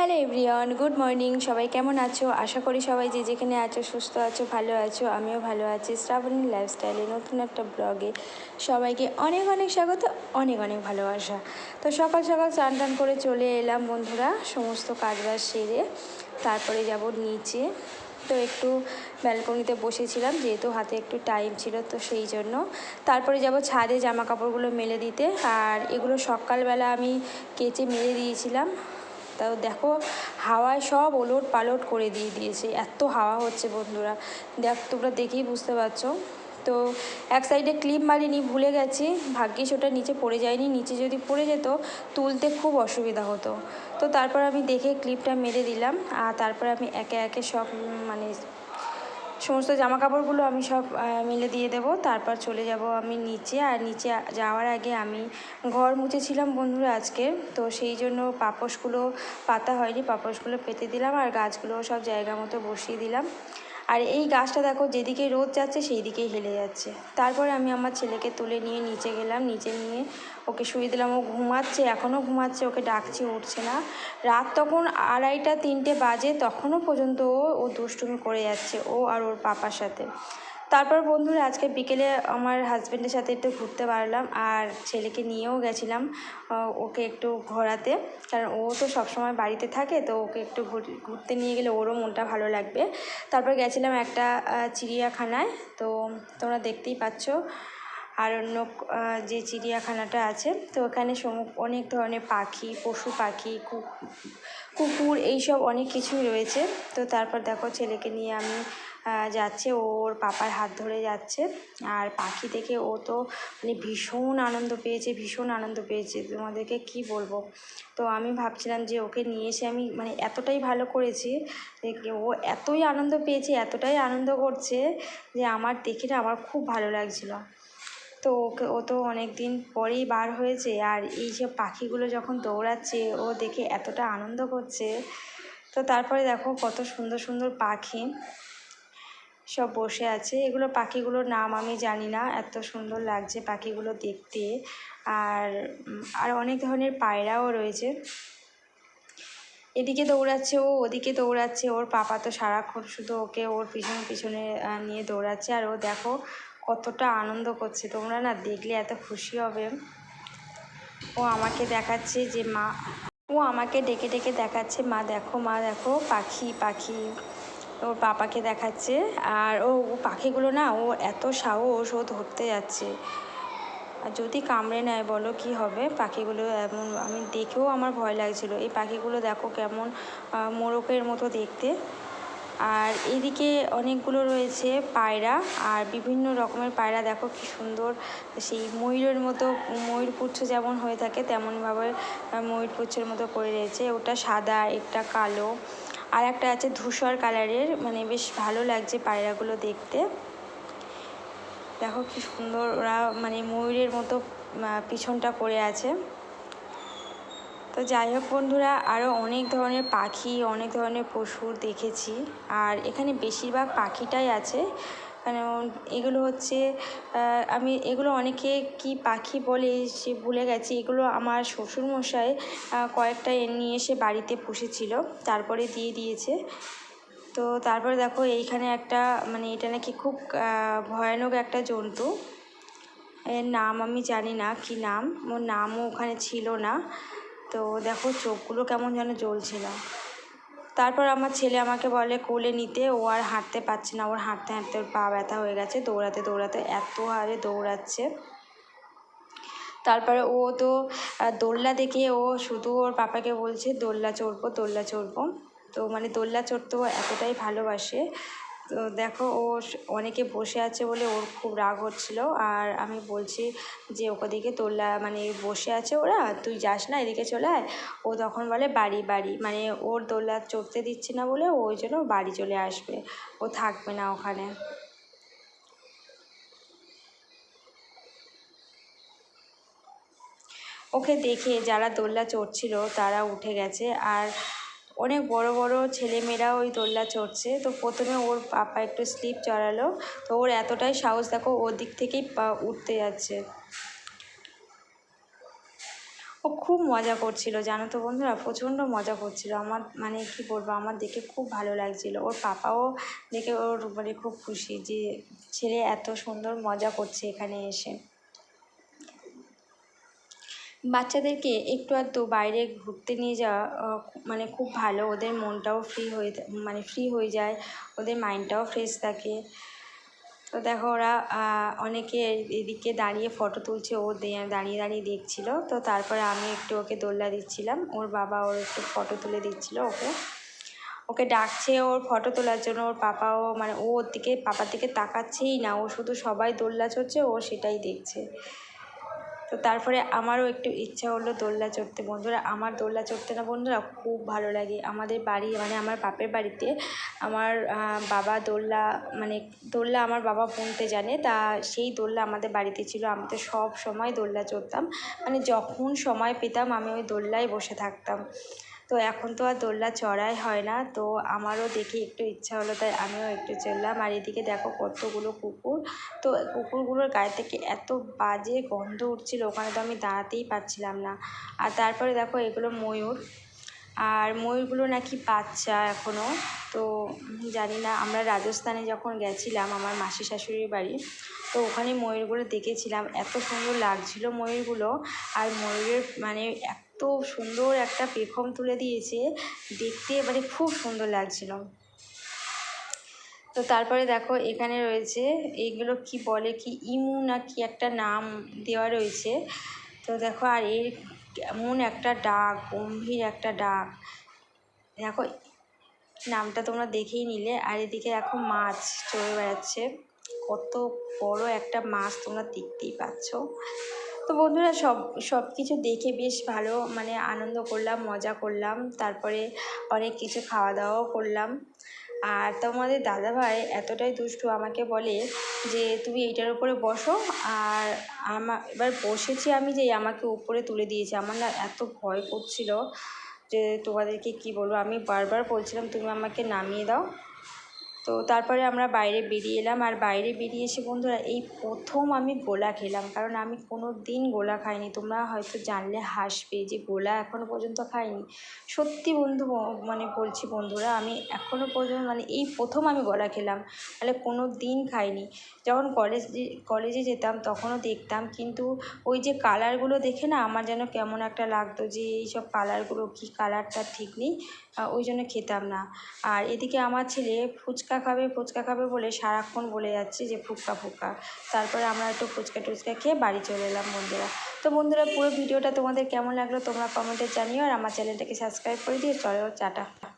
Hello everyone good morning সবাই কেমন আছো? আশা করি সবাই যে যেখানে আছো, সুস্থ আছো, ভালো আছো, আমিও ভালো আছি। শ্রাবণী লাইফস্টাইলে নতুন একটা ব্লগে সবাইকে অনেক অনেক স্বাগত, অনেক অনেক ভালোবাসা। তো সকাল সকাল চান টান করে চলে এলাম বন্ধুরা, সমস্ত কাজবাজ সেরে তারপরে যাব নিচে। তো একটু ব্যালকনিতে বসেছিলাম, যেহেতু হাতে একটু টাইম ছিল, তো সেই জন্য। তারপরে যাব ছাদে জামা কাপড়গুলো মেলে দিতে। আর এগুলো সকালবেলা আমি কেচে মেলে দিয়েছিলাম। তাও দেখো, হাওয়ায় সব ওলট পালট করে দিয়ে দিয়েছে। এত হাওয়া হচ্ছে বন্ধুরা। দেখ, তোমরা দেখেই বুঝতে পারছ। তো এক সাইডে ক্লিপ মারিনি, ভুলে গেছি। ভাগ্যিস ওটা নিচে পড়ে যায়নি। নিচে যদি পড়ে যেত, তুলতে খুব অসুবিধা হতো। তো তারপর আমি দেখে ক্লিপটা মেরে দিলাম। আর তারপর আমি একে একে সব মানে সমস্ত জামা কাপড়গুলো আমি সব মিলে দিয়ে দেব। তারপর চলে যাব আমি নিচে। আর নিচে যাওয়ার আগে আমি ঘর মুছেছিলাম বন্ধুরা আজকে। তো সেই জন্য পাপোশগুলো পাতা হয়নি, পাপোশগুলো পেতে দিলাম। আর গাছগুলো সব জায়গা মতো বসিয়ে দিলাম। আর এই গাছটা দেখো, যেদিকে রোদ যাচ্ছে সেই দিকেই হেলে যাচ্ছে। তারপরে আমি আমার ছেলেকে তুলে নিয়ে নিচে গেলাম, নিচে নিয়ে ওকে শুয়ে দিলাম। ও ঘুমাচ্ছে, এখনও ঘুমাচ্ছে, ওকে ডাকছে উঠছে না। রাত তখন আড়াইটা, তিনটে বাজে, তখনও পর্যন্ত ও দুষ্টুমি করে যাচ্ছে, ও আর ওর পাপার সাথে। তারপর বন্ধুরা, আজকে বিকেলে আমার হাজব্যান্ডের সাথে একটু ঘুরতে পারলাম আর ছেলেকে নিয়েও গেছিলাম ওকে একটু ঘোরাতে। কারণ ও তো সবসময় বাড়িতে থাকে, তো ওকে একটু ঘুরতে নিয়ে গেলে ওরও মনটা ভালো লাগবে। তারপর গেছিলাম একটা চিড়িয়াখানায়। তো তোমরা দেখতেই পাচ্ছ অন্য যে চিড়িয়াখানাটা আছে, তো ওখানে অনেক ধরনের পাখি, পশু পাখি কুকুর, এইসব অনেক কিছুই রয়েছে। তো তারপর দেখো ছেলেকে নিয়ে আমি যাচ্ছে, ওর পাপার হাত ধরে যাচ্ছে। আর পাখি দেখে ও তো মানে ভীষণ আনন্দ পেয়েছে, ভীষণ আনন্দ পেয়েছে। তোমাদেরকে কি বলব? তো আমি ভাবছিলাম যে ওকে নিয়ে এসে আমি মানে এতটাই ভালো করেছি, যে ও এতই আনন্দ পেয়েছে, এতটাই আনন্দ করছে, যে আমার দেখে আমার খুব ভালো লাগছিল। তো ওকে, ও তো অনেক দিন পরেই বার হয়েছে, আর এই যে পাখিগুলো যখন দৌড়াচ্ছে, ও দেখে এতটা আনন্দ করছে। তো তারপরে দেখো কত সুন্দর সুন্দর পাখি। সব বসে আছে। এগুলো পাখিগুলোর নাম আমি জানি না। এত সুন্দর লাগছে পাখিগুলো দেখতে। আর আর অনেক ধরনের পায়রাও রয়েছে। এদিকে দৌড়াচ্ছে ও, ওদিকে দৌড়াচ্ছে। ওর পাপা তো সারাক্ষণ শুধু ওকে ওর পিছনে পিছনে নিয়ে দৌড়াচ্ছে। আর ও দেখো কতটা আনন্দ করছে। তোমরা না দেখলে এত খুশি হবে। ও আমাকে দেখাচ্ছে যে মা, ও আমাকে ডেকে ডেকে দেখাচ্ছে, মা দেখো মা দেখো, পাখি পাখি। ওর পাপাকে দেখাচ্ছে। আর ও পাখিগুলো না, ও এত সাহস ও ধরতে যাচ্ছে। আর যদি কামড়ে নেয়, বলো কি হবে? পাখিগুলো এমন, আমি দেখেও আমার ভয় লাগছিল। এই পাখিগুলো দেখো কেমন মোরকের মতো দেখতে। আর এদিকে অনেকগুলো রয়েছে পায়রা, আর বিভিন্ন রকমের পায়রা। দেখো কি সুন্দর, সেই ময়ূরের মতো ময়ূরপুচ্ছ যেমন হয়ে থাকে, তেমনভাবে ময়ূরপুচ্ছের মতো করে রয়েছে। ওটা সাদা, একটা কালো। আর একটা আছে ধূসর কালারের মানে বেশ ভালো লাগছে পায়রাগুলো দেখতে। দেখো কি সুন্দর ওরা মানে ময়ূরের মতো পিছনটা করে আছে। তো যাই হোক বন্ধুরা আরও অনেক ধরনের পাখি, অনেক ধরনের পশু দেখেছি। আর এখানে বেশিরভাগ পাখিটাই আছে। কারণ এগুলো হচ্ছে আমি এগুলো অনেকে কি পাখি বলে সে ভুলে গেছি। এগুলো আমার শ্বশুরমশাই কয়েকটা নিয়ে এসে বাড়িতে পুষেছিল, তারপরে দিয়ে দিয়েছে। তো তারপরে দেখো, এইখানে একটা মানে এটা নাকি খুব ভয়ানক একটা জন্তু। এর নাম আমি জানি না কি নাম, ওর নামও ওখানে ছিল না। তো দেখো, চোখগুলো কেমন যেন জ্বলছিল তারপর আমার ছেলে আমাকে বলে, কোলে নিতে, ও আর হাঁটতে পারছে না, ওর হাঁটতে হাঁটতে ওর পা ব্যথা হয়ে গেছে, দৌড়াতে দৌড়াতে এত হারে দৌড়াচ্ছে। তারপরে ও তো দোল্লা দেখে ও শুধু ওর পাপাকে বলছে দোল্লা চড়বো দোল্লা চড়বো। তো মানে দোল্লা ও এতটাই ভালোবাসে তো দেখো, ও অনেকে বসে আছে বলে ওর খুব রাগ হচ্ছিল। আর আমি বলছি যে ওদিকে তোলা মানে বসে আছে ওরা, তুই যাস না, এদিকে চলে আয়। ও তখন বলে, বাড়ি বাড়ি। মানে ওর দোলা চড়তে দিচ্ছে না বলে ওই জন্য বাড়ি চলে আসবে। ও থাকবে না ওখানে। ওকে দেখে যারা দোল্লা চড়ছিল তারা উঠে গেছে। আর অনেক বড় বড় ছেলেমেয়েরা ওই দোলনা চড়ছে। তো প্রথমে ওর পাপা একটু স্লিপ চড়ালো। তো ওর এতটাই সাহস, দেখো ওর দিক থেকেই পা উঠতে যাচ্ছে। ও খুব মজা করছিল, জানো তো বন্ধুরা? প্রচণ্ড মজা করছিল। আমার মানে কি বলব, আমার দেখে খুব ভালো লাগছিল। ওর পাপাও দেখে ওর মানে খুব খুশি যে ছেলে এত সুন্দর মজা করছে এখানে এসে। বাচ্চাদেরকে একটু আধটু বাইরে ঘুরতে নিয়ে যাওয়া মানে খুব ভালো। ওদের মনটাও ফ্রি হয়ে মানে ফ্রি হয়ে যায়। ওদের মাইন্ডটাও ফ্রেশ থাকে। তো দেখো ওরা অনেকে এদিকে দাঁড়িয়ে ফটো তুলছে, ও দাঁড়িয়ে দাঁড়িয়ে দেখছিল। তো তারপরে আমি একটু ওকে দোল্লা দিচ্ছিলাম। ওর বাবা ওর একটু ফটো তুলে দিচ্ছিল ওকে। ওকে ডাকছে ওর ফটো তোলার জন্য। ওর পাপাও মানে ও ওর দিকে, পাপার দিকে তাকাচ্ছেই না। ও শুধু সবাই দোল্লা চড়ছে, ও সেটাই দেখছে। তো তারপরে আমারও একটু ইচ্ছা হলো দোলনা চড়তে। বন্ধুরা, আমার দোলনা চড়তে না বন্ধুরা খুব ভালো লাগে। আমাদের বাড়ি মানে আমার বাপের বাড়িতে আমার বাবা দোলনা মানে দোলনা আমার বাবা বুনতে জানে, তা সেই দোলনা আমাদের বাড়িতে ছিল। আমি তো সব সময় দোলনা চড়তাম। মানে যখন সময় পেতাম আমি ওই দোলনায় বসে থাকতাম। তো এখন তো আর দোল্লা চড়াই হয় না, তো আমারও দেখে একটু ইচ্ছা হলো, তাই আমিও একটু চললাম আর এদিকে দেখো কতগুলো কুকুর, তো কুকুরগুলোর গায়ে থেকে এত বাজে গন্ধ উঠছিল, ওখানে তো আমি দাঁড়াতেই পারছিলাম না। আর তারপরে দেখো এগুলো ময়ূর, আর ময়ূরগুলো নাকি বাচ্চা এখনও তো জানি না, আমরা রাজস্থানে যখন গেছিলাম আমার মাসি শাশুড়ির বাড়ি, তো ওখানে ময়ূরগুলো দেখেছিলাম, এত সুন্দর লাগছিল ময়ূরগুলো। আর ময়ূরের মানে এত সুন্দর একটা পেখম তুলে দিয়েছে। দেখতে মানে খুব সুন্দর লাগছিল। তো তারপরে দেখো, এখানে রয়েছে এইগুলো কি বলে, কি ইমু না কি একটা নাম দেওয়া রয়েছে। তো দেখো, আর এর কেমন একটা ডাক, গম্ভীর একটা ডাক। দেখো, নামটা তোমরা দেখেই নিলে। আর এদিকে দেখো, মাছ চড়ে বেড়াচ্ছে। কত বড় একটা মাছ তোমরা দেখতেই পাচ্ছ। তো বন্ধুরা সব সব কিছু দেখে বেশ ভালো মানে আনন্দ করলাম, মজা করলাম। তারপরে অনেক কিছু খাওয়া দাওয়াও করলাম। আর তোমাদের দাদাভাই এতটাই দুষ্টু, আমাকে বলে যে, তুমি এইটার উপরে বসো। আর আমার এবার বসেছি আমি যে, আমাকে উপরে তুলে দিয়েছে। আমার না এত ভয় করছিল যে, তোমাদেরকে কি বলব? আমি বারবার বলছিলাম, তুমি আমাকে নামিয়ে দাও। তো তারপরে আমরা বাইরে বেরিয়ে এলাম। আর বাইরে বেরিয়ে এসে বন্ধুরা, এই প্রথম আমি গোলা খেলাম। কারণ আমি কোনো দিন গোলা খাইনি। তোমরা হয়তো জানলে, হাসবে যে গোলা এখনও পর্যন্ত খাইনি। সত্যি বন্ধু মানে বলছি বন্ধুরা, আমি এখনও পর্যন্ত মানে এই প্রথম আমি গোলা খেলাম। তাহলে কোনো দিন খাইনি। যখন কলেজ কলেজে যেতাম, তখনও দেখতাম। কিন্তু ওই যে কালারগুলো দেখে না, আমার যেন কেমন একটা লাগতো যে, এইসব কালারগুলো কী কালারটা ঠিক নেই ওই জন্য খেতাম না। আর এদিকে আমার ছেলে ফুচকা খাবে, ফুচকা খাবে বলে সারাক্ষণ বলে যাচ্ছে যে ফুচকা ফুচকা। তারপরে আমরা একটু ফুচকা টুচকা খেয়ে বাড়ি চলে এলাম বন্ধুরা। তো বন্ধুরা, পুরো ভিডিওটা তোমাদের কেমন লাগল তোমরা কমেন্টে জানিও আর আমার চ্যানেলটাকে সাবস্ক্রাইব করে দিয়ে চলো, টাটা।